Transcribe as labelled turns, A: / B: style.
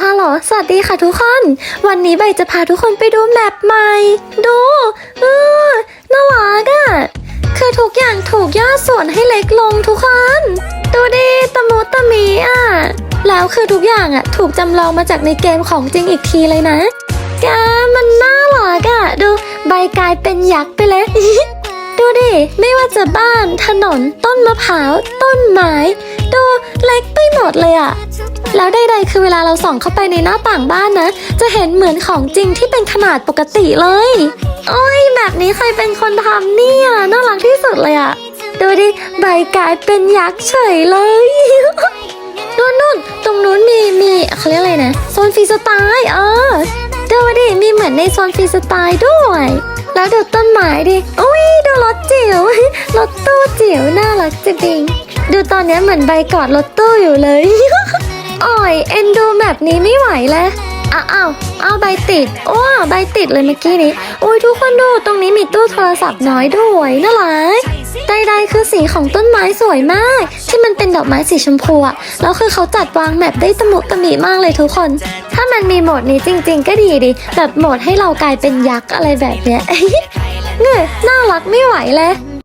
A: ฮัลโหลสวัสดีค่ะทุกคน วันนี้ใบจะพาทุกคนไปดูแมปใหม่ ดูเออน่ารักอะคือทุกอย่างถูกย่อส่วนให้เล็กลงทุกคน ดูดิตะมุตะมีอะแล้วคือทุกอย่างอะถูกจำลองมาจากในเกมของจริงอีกทีเลยนะแกมันน่ารักอะดูใบกลายเป็นยักษ์ไปเลยดูดิ ไม่ว่าจะบ้าน ถนน ต้นมะพร้าว ต้นไม้ ดูเล็กไปหมดเลยอะ แล้วใดๆคือเวลาเราส่องเข้าไปในหน้าต่างบ้านนะ จะเห็นเหมือนของจริงที่เป็นขนาดปกติเลย โอ้ยแบบนี้ใครเป็นคนทำเนี่ยน่ารักที่สุดเลยอะดูดิใบกลายเป็นยักษ์เฉยเลยนู่นนู่นตรงนู้นมีมีเขาเรียกอะไรนะโซนฟรีสไตล์เออดูดิมีเหมือนในโซนฟรีสไตล์ด้วย แล้วดูต้นไม้ดิอุ้ยดูรถจิ๋วรถตู้จิ๋วน่ารักจริงๆดูตอนนี้เหมือนใบกอดรถตู้อยู่เลย อ่อยเอ็นดูแบบนี้ไม่ไหวแล้วอ้าวอ้าวอ้าใบติดโอ้ใบติดเลยเมื่อกี้นี้โอ้ยทุกคนดูตรงนี้มีตู้โทรศัพท์น้อยด้วยน่ารักใดๆคือสีของต้นไม้สวยมาก ที่มันเป็นดอกไม้สีชมพูอะแล้วคือเขาจัดวางแมปได้ตะมุตะมิมากเลยทุกคน ถ้ามันมีโหมดนี้จริง ๆ ก็ดีดิแบบโหมดให้เรากลายเป็นยักษ์อะไรแบบเนี้ยเงยน่ารักไม่ไหวเลย